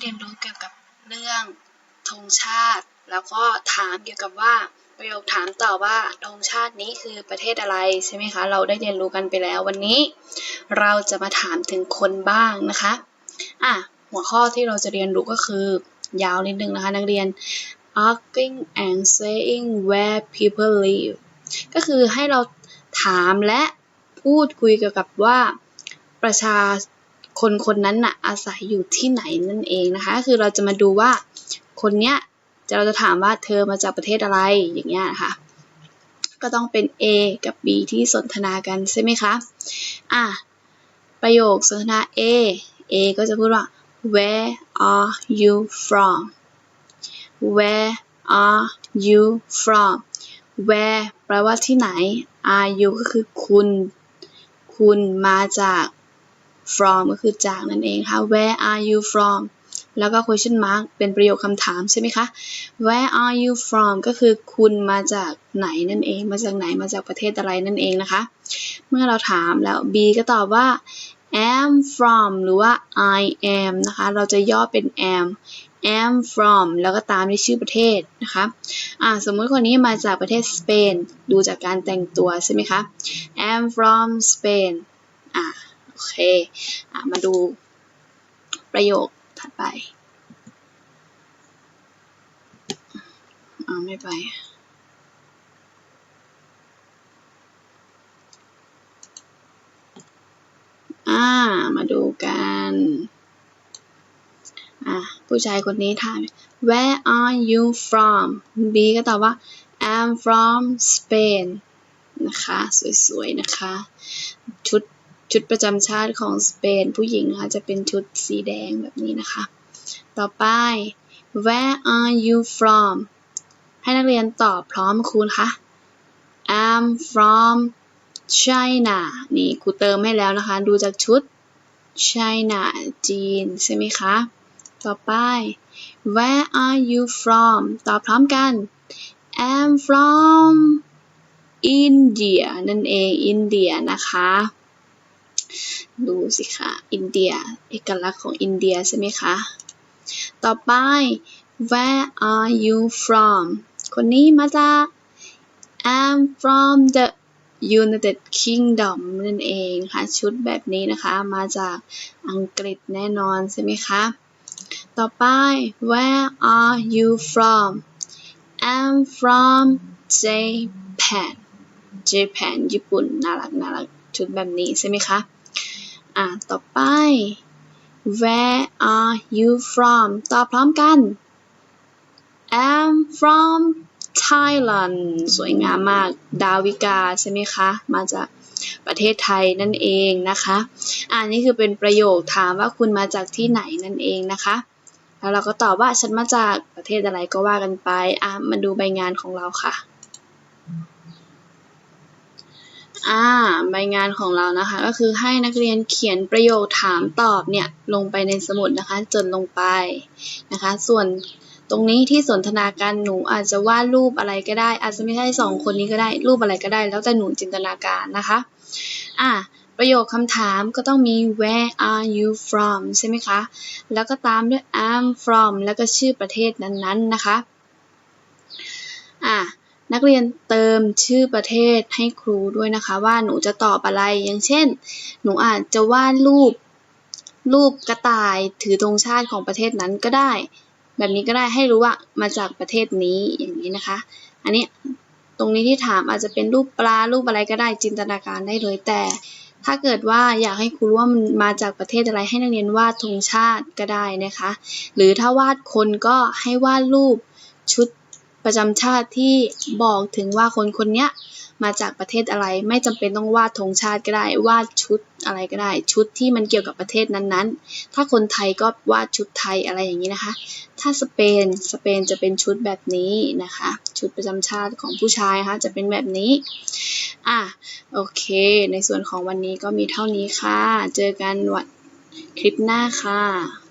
เรียนรู้เกี่ยวกับเรื่องธงชาติ แล้วก็ถามเกี่ยวกับว่าประโยคถามต่อว่าธงชาตินี้คือประเทศอะไรใช่ไหมคะ เราได้เรียนรู้กันไปแล้ววันนี้ เราจะมาถามถึงคนบ้างนะคะอะหัวข้อที่เราจะเรียนรู้ก็คือยาวนิดนึงนะคะนักเรียน asking and saying where people live ก็คือให้เราถามและพูดคุยเกี่ยวกับว่าประชา คนคนนั้นน่ะอาศัยอยู่ที่ไหนนั่นเองนะคะคือเราจะมาดูว่าคนเนี้ยจะเราจะถามว่าเธอมาจากประเทศอะไรอย่างเงี้ยนะคะก็ต้องเป็น A กับ B ที่สนทนากันใช่ไหมคะอะประโยคสนทนา A A ก็จะพูดว่า Where are you from Where are you from Where แปลว่าที่ไหน are you ก็คือคุณ คุณมาจาก from ก็คือจากนั่นเองค่ะ Where are you from แล้วก็ question mark เป็นประโยคคำถามใช่ไหมคะ Where are you from ก็คือคุณมาจากไหนนั่นเอง มาจากไหน มาจากประเทศอะไรนั่นเองนะคะ เมื่อเราถามแล้ว B ก็ตอบว่า am from หรือว่า I am นะคะ เราจะย่อเป็น am am from แล้วก็ตามด้วยชื่อประเทศนะคะอ่าสมมุติคนนี้มาจากประเทศสเปน ดูจากการแต่งตัวใช่ไหมคะ am from Spain อ่า เคอมาดูประโยคถัดไปอ่าไม่ไปอ่ามาดูกันอะผู้ชายคนนี้ถาม Where are you from B ก็ตอบว่า I'm from Spain นะคะ สวยๆ นะคะ ชุด ชุดประจำชาติของสเปนผู้หญิงนะคะจะเป็นชุดสีแดงแบบนี้นะคะ ต่อไป Where are you from ให้นักเรียนตอบพร้อมครูนะคะ I'm from China นี่ครูเติมให้แล้วนะคะ ดูจากชุด China จีน ใช่ไหมคะ ต่อไป Where are you from ตอบพร้อมกัน I'm from India นั่นเอง อินเดียนะคะ ดูสิคะอินเดีย เอกลักษณ์ของอินเดียใช่ไหมคะ ต่อไป Where are you from คนนี้มาจาก I'm from the United Kingdom นั่นเองค่ะ ชุดแบบนี้นะคะ มาจากอังกฤษแน่นอนใช่ไหมคะ ต่อไป Where are you from I'm from Japan Japan ญี่ปุ่น น่ารักน่ารักชุดแบบนี้ใช่ไหมคะ อะ ต่อไป Where are you from ตอบพร้อมกัน I'm from Thailand สวยงามมาก ดาวิกาใช่ไหมคะ มาจากประเทศไทยนั่นเองนะคะ อันนี้คือเป็นประโยคถามว่าคุณมาจากที่ไหนนั่นเองนะคะ แล้วเราก็ตอบว่าฉันมาจากประเทศอะไรก็ว่ากันไป อะ มาดูใบงานของเราค่ะ อ่าใบงานของเรานะคะ ก็คือให้นักเรียนเขียนประโยคถามตอบเนี่ยลงไปในสมุดนะคะจนลงไปนะคะ ส่วนตรงนี้ที่สนทนากันหนูอาจจะวาดรูปอะไรก็ได้ อาจจะไม่ใช่สองคนนี้ก็ได้รูปอะไรก็ได้ แล้วแต่หนูจินตนาการนะคะอะประโยคคำถามก็ต้องมี where are you from ใช่ไหมคะ แล้วก็ตามด้วย I'm from แล้วก็ชื่อประเทศนั้นๆนะคะอะ นักเรียนเติมชื่อประเทศให้ครูด้วยนะคะ ว่าหนูจะตอบอะไรอย่างเช่น หนูอาจจะวาดรูป รูปกระต่ายถือธงชาติของประเทศนั้นก็ได้ แบบนี้ก็ได้ให้รู้ว่ามาจากประเทศนี้อย่างนี้นะคะ อันนี้ตรงนี้ที่ถามอาจจะเป็นรูปปลารูปอะไรก็ได้จินตนาการได้เลยแต่ ถ้าเกิดว่าอยากให้ครูรู้ว่ามันมาจากประเทศอะไรให้นักเรียนวาดธงชาติก็ได้นะคะ หรือถ้าวาดคนก็ให้วาดรูปชุด ประจำชาติที่บอกถึงว่าคนคนนี้มาจากประเทศอะไร ไม่จำเป็นต้องวาดธงชาติก็ได้ วาดชุดอะไรก็ได้ ชุดที่มันเกี่ยวกับประเทศนั้นๆ ถ้าคนไทยก็วาดชุดไทยอะไรอย่างนี้นะคะ ถ้าสเปน สเปนจะเป็นชุดแบบนี้นะคะ ชุดประจำชาติของผู้ชายนะคะจะเป็นแบบนี้ อะ โอเค ในส่วนของวันนี้ก็มีเท่านี้ค่ะ เจอกันวันคลิปหน้าค่ะ